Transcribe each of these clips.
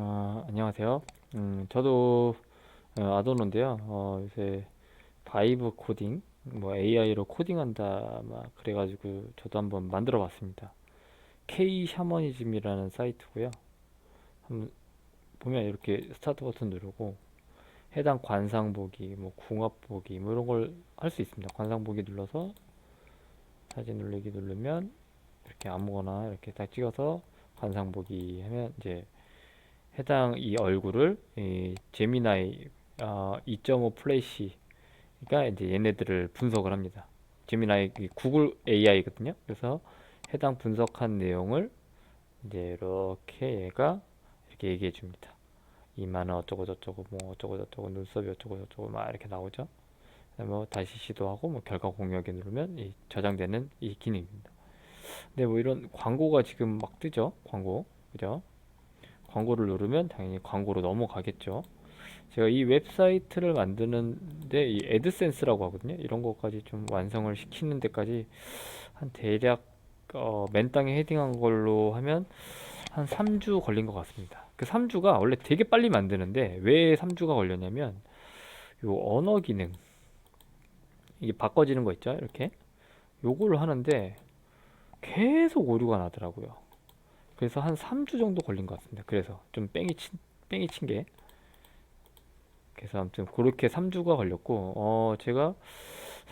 아, 안녕하세요. 음, 저도 어, 아도노인데요. 어, 요새 바이브 코딩, 뭐 AI로 코딩한다, 막 그래가지고 저도 한번 만들어 봤습니다. K 샤머니즘이라는 사이트고요. 한번 보면 이렇게 스타트 버튼 누르고 해당 관상 보기, 뭐 궁합 보기, 뭐 이런 걸 할 수 있습니다. 관상 보기 눌러서 사진 누르기 누르면 이렇게 아무거나 이렇게 딱 찍어서 관상 보기 하면 이제 해당 이 얼굴을 이 제미나이 어, 2.5 플래시가 이제 얘네들을 분석을 합니다. 제미나이 이 구글 AI거든요. 그래서 해당 분석한 내용을 이제 이렇게 얘가 이렇게 얘기해 줍니다. 이마는 어쩌고 저쩌고 뭐 어쩌고 저쩌고 눈썹이 어쩌고 저쩌고 막 이렇게 나오죠. 뭐 다시 시도하고 뭐 결과 공유하기 누르면 이 저장되는 이 기능입니다. 근데 뭐 이런 광고가 지금 막 뜨죠. 광고. 그죠? 광고를 누르면 당연히 광고로 넘어가겠죠. 제가 이 웹사이트를 만드는데 이 애드센스라고 하거든요. 이런 것까지 좀 완성을 시키는 데까지 한 대략 어, 맨 땅에 헤딩한 걸로 하면 한 3주 걸린 것 같습니다. 그 3주가 원래 되게 빨리 만드는데 왜 3주가 걸렸냐면 요 언어 기능 이게 바꿔지는 거 있죠? 이렇게 요걸 하는데 계속 오류가 나더라고요. 그래서 한 3주 정도 걸린 것 같습니다. 그래서 좀 뺑이 친, 뺑이 친 게. 그래서 아무튼 그렇게 3주가 걸렸고, 어, 제가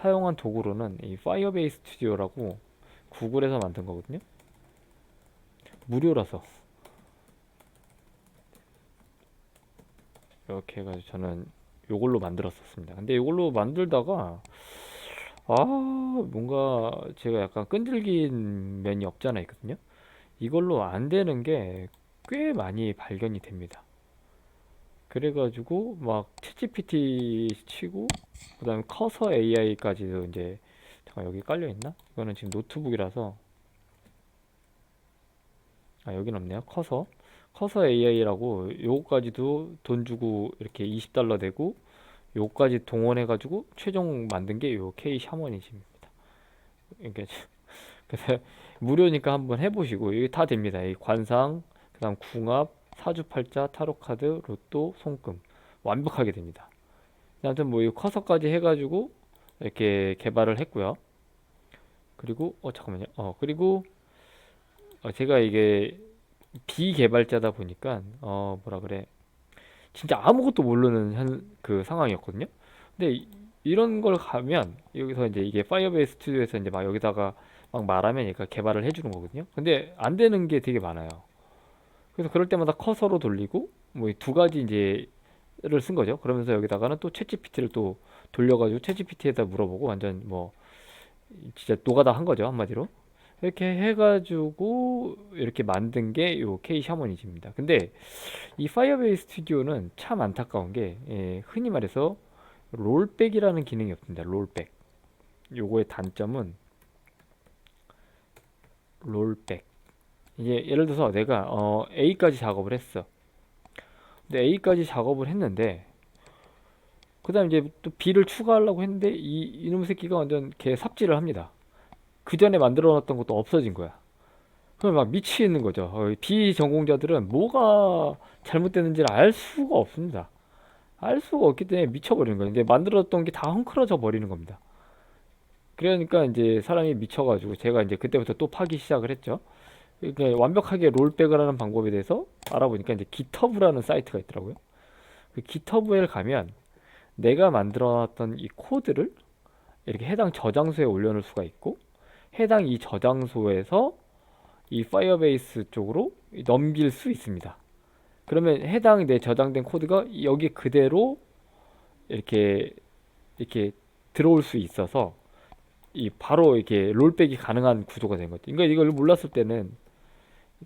사용한 도구로는 이 파이어베이스 스튜디오라고 구글에서 만든 거거든요. 무료라서. 이렇게 해가지고 저는 요걸로 만들었었습니다. 근데 요걸로 만들다가, 아, 뭔가 제가 약간 끈질긴 면이 없지 않아 있거든요. 이걸로 안 되는 게 꽤 많이 발견이 됩니다. 그래가지고 막 챗GPT 치고 그다음에 커서 AI까지도 이제 잠깐 여기 깔려 있나? 이거는 지금 노트북이라서 아 여긴 없네요. 커서 커서 AI라고 요거까지도 돈 주고 이렇게 20달러 내고 요거까지 동원해가지고 최종 만든 게 요 K 샤머니즘입니다. 이게 그래서 무료니까 한번 해보시고 여기 다 됩니다. 이 관상, 그다음 궁합, 사주팔자, 타로카드, 로또, 손금 완벽하게 됩니다. 아무튼 뭐 이 커서까지 해가지고 이렇게 개발을 했고요. 그리고 어 잠깐만요. 어 그리고 어, 제가 이게 비개발자다 보니까 어 뭐라 그래 진짜 아무것도 모르는 현, 그 상황이었거든요. 근데 이, 이런 걸 가면 여기서 이제 이게 파이어베이스 스튜디오에서 이제 막 여기다가 막 말하면 얘가 개발을 해주는 거거든요. 근데 안 되는 게 되게 많아요. 그래서 그럴 때마다 커서로 돌리고 뭐 두 가지 이제를 쓴 거죠. 그러면서 여기다가는 또 챗GPT를 또 돌려가지고 챗GPT에다 물어보고 완전 뭐 진짜 노가다 한 거죠 한마디로. 이렇게 해가지고 이렇게 만든 게 요 K 샤머니즘입니다. 근데 이 파이어베이스 스튜디오는 참 안타까운 게 예, 흔히 말해서 롤백이라는 기능이 없습니다. 롤백. 요거의 단점은 롤백. 이제 예를 들어서 내가 어, A까지 작업을 했어. 근데 A까지 작업을 했는데 그 다음 이제 또 B를 추가하려고 했는데 이 이놈 새끼가 완전 개 삽질을 합니다. 그 전에 만들어 놨던 것도 없어진 거야. 그럼 막 미치겠는 거죠. 어, 비전공자들은 뭐가 잘못됐는지를 알 수가 없습니다. 알 수가 없기 때문에 미쳐버리는 거예요. 근데 만들었던 게 다 헝클어져 버리는 겁니다. 그러니까 이제 사람이 미쳐가지고 제가 이제 그때부터 또 파기 시작을 했죠. 그러니까 완벽하게 롤백을 하는 방법에 대해서 알아보니까 이제 기터브라는 사이트가 있더라고요. 그 기터브에 가면 내가 만들어놨던 이 코드를 이렇게 해당 저장소에 올려놓을 수가 있고 해당 이 저장소에서 이 파이어베이스 쪽으로 넘길 수 있습니다. 그러면 해당 내 저장된 코드가 여기 그대로 이렇게 이렇게 들어올 수 있어서 이 바로 이렇게 롤백이 가능한 구조가 된 거죠. 그러니까 이걸 몰랐을 때는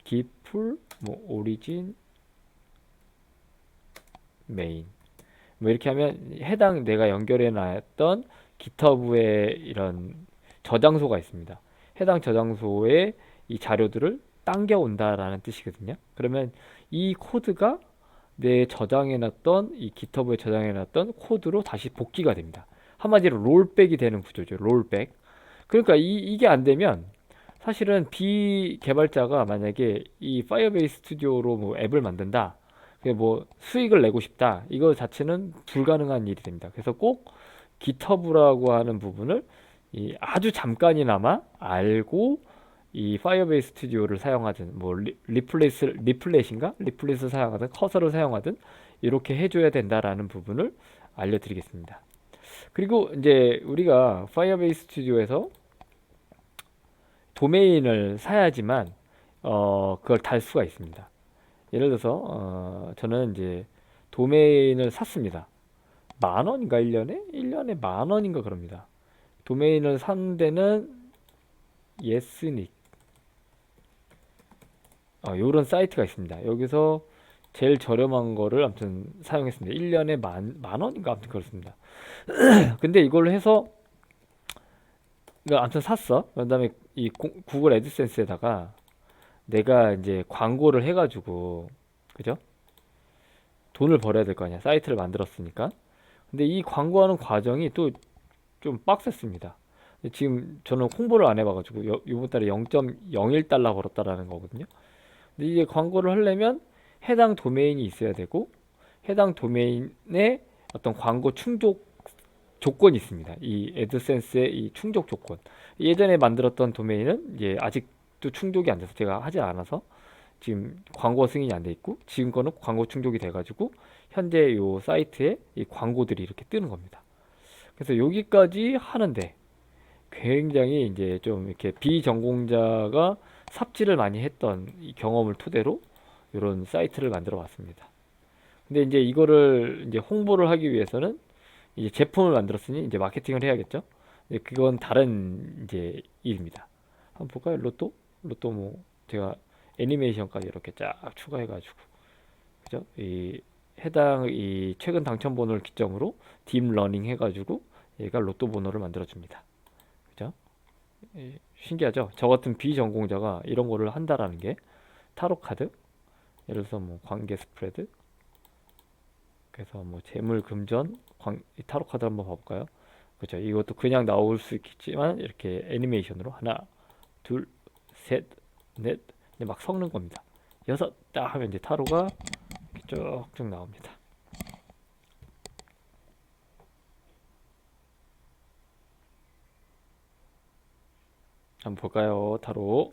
기풀 뭐 오리진 메인 뭐 이렇게 하면 해당 내가 연결해 놨던 기터브에 이런 저장소가 있습니다. 해당 저장소에 이 자료들을 당겨 온다라는 뜻이거든요. 그러면 이 코드가 내 저장해 놨던 이 기터브에 저장해 놨던 코드로 다시 복귀가 됩니다. 한마디로 롤백이 되는 구조죠. 롤백. 그러니까 이, 이게 안 되면 사실은 비개발자가 만약에 이 파이어베이스 스튜디오로 뭐 앱을 만든다. 뭐 수익을 내고 싶다. 이거 자체는 불가능한 일이 됩니다. 그래서 꼭 GitHub라고 하는 부분을 이 아주 잠깐이나마 알고 이 파이어베이스 스튜디오를 사용하든 뭐 리, 리플레이스 리플렛인가 리플렛을 사용하든 커서를 사용하든 이렇게 해 줘야 된다라는 부분을 알려 드리겠습니다. 그리고 이제 우리가 파이어베이스 스튜디오에서 도메인을 사야지만 어 그걸 달 수가 있습니다. 예를 들어서 어 저는 이제 도메인을 샀습니다. 만 원인가 1년에? 1년에 만 원인가 그럽니다. 도메인을 산 데는 예스닉 어, 요런 사이트가 있습니다. 여기서 제일 저렴한 거를 아무튼 사용했습니다. 1년에 만, 만 원인가 아무튼 그렇습니다. 근데 이걸로 해서 아무튼 샀어. 그다음에 이 고- 구글 애드센스에다가 내가 이제 광고를 해가지고 그죠? 돈을 벌어야 될 거 아니야. 사이트를 만들었으니까. 근데 이 광고하는 과정이 또 좀 빡셌습니다. 지금 저는 홍보를 안 해봐가지고 요, 이번 달에 0.01달러 벌었다라는 거거든요. 근데 이제 광고를 하려면 해당 도메인이 있어야 되고 해당 도메인에 어떤 광고 충족 조건이 있습니다. 이 애드센스의 이 충족 조건. 예전에 만들었던 도메인은 이제 아직도 충족이 안 돼서 제가 하지 않아서 지금 광고 승인이 안 돼 있고 지금 거는 광고 충족이 돼 가지고 현재 요 사이트에 이 광고들이 이렇게 뜨는 겁니다. 그래서 여기까지 하는데 굉장히 이제 좀 이렇게 비전공자가 삽질을 많이 했던 이 경험을 토대로 이런 사이트를 만들어 봤습니다. 근데 이제 이거를 이제 홍보를 하기 위해서는 이제 제품을 만들었으니 이제 마케팅을 해야겠죠. 그건 다른 이제 일입니다. 한번 볼까요? 로또? 로또 뭐 제가 애니메이션까지 이렇게 쫙 추가해가지고 그죠? 이 해당 이 최근 당첨 번호를 기점으로 딥 러닝 해가지고 얘가 로또 번호를 만들어 줍니다. 그죠? 이, 신기하죠? 저 같은 비전공자가 이런 거를 한다라는 게 타로 카드 예를 들어서 뭐 관계 스프레드 그래서 뭐 재물 금전 관, 이 타로 카드 한번 봐볼까요? 그죠? 이것도 그냥 나올 수 있겠지만 이렇게 애니메이션으로 하나 둘 셋 넷 막 섞는 겁니다. 여섯 딱 하면 이제 타로가 쭉쭉 나옵니다. 한번 볼까요? 타로.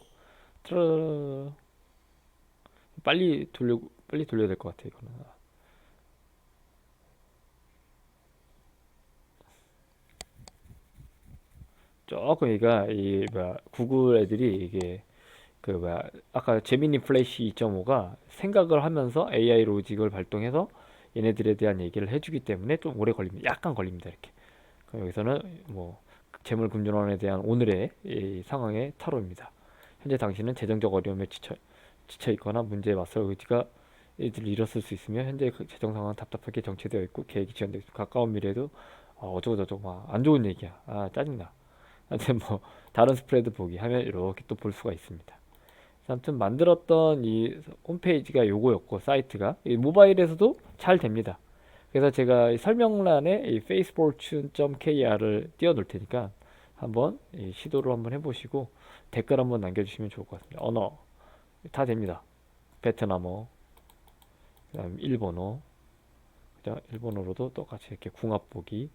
트르. 빨리 돌려 빨리 돌려야 될 것 같아 이거는. 조금 얘가 이 뭐야 구글 애들이 이게 그 뭐야 아까 제미니 플래시 2.5가 생각을 하면서 AI 로직을 발동해서 얘네들에 대한 얘기를 해주기 때문에 좀 오래 걸립니다. 약간 걸립니다 이렇게. 그럼 여기서는 뭐 재물 금융원에 대한 오늘의 이 상황의 타로입니다. 현재 당신은 재정적 어려움에 지쳐, 지쳐 있거나 문제에 맞설 의지가 이들을 잃었을 수 있으며 현재 그 재정 상황은 답답하게 정체되어 있고 계획이 지연되어 있고 가까운 미래에도 어, 어쩌고 저쩌고 막 안 좋은 얘기야. 아 짜증나. 아무튼 뭐 다른 스프레드 보기 하면 이렇게 또 볼 수가 있습니다. 아무튼 만들었던 이 홈페이지가 요거였고 사이트가 이 모바일에서도 잘 됩니다. 그래서 제가 이 설명란에 이 facefortune.kr을 띄워 놓을 테니까 한번 이 시도를 한번 해보시고 댓글 한번 남겨주시면 좋을 것 같습니다. 언어 다 됩니다. 베트남어, 그다음 일본어, 그죠? 일본어로도 똑같이 이렇게 궁합 보기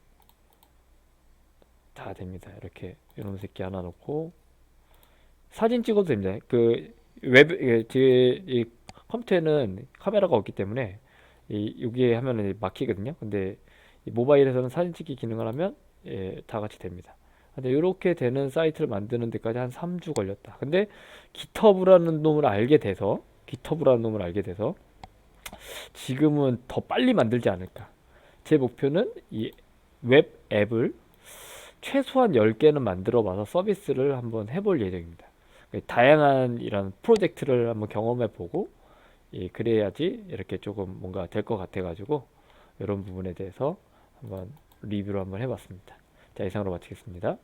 다 됩니다. 이렇게 이런 새끼 하나 놓고 사진 찍어도 됩니다. 그 웹, 예, 제이 컴퓨터에는 카메라가 없기 때문에 이 여기에 하면은 막히거든요. 근데 이 모바일에서는 사진 찍기 기능을 하면 예, 다 같이 됩니다. 근데 이렇게 되는 사이트를 만드는 데까지 한 3주 걸렸다. 근데 기터브라는 놈을 알게 돼서 기터브라는 놈을 알게 돼서 지금은 더 빨리 만들지 않을까. 제 목표는 이 웹 앱을 최소한 10개는 만들어 봐서 서비스를 한번 해볼 예정입니다. 다양한 이런 프로젝트를 한번 경험해 보고 예, 그래야지 이렇게 조금 뭔가 될 것 같아 가지고 이런 부분에 대해서 한번 리뷰를 한번 해봤습니다. 자 이상으로 마치겠습니다.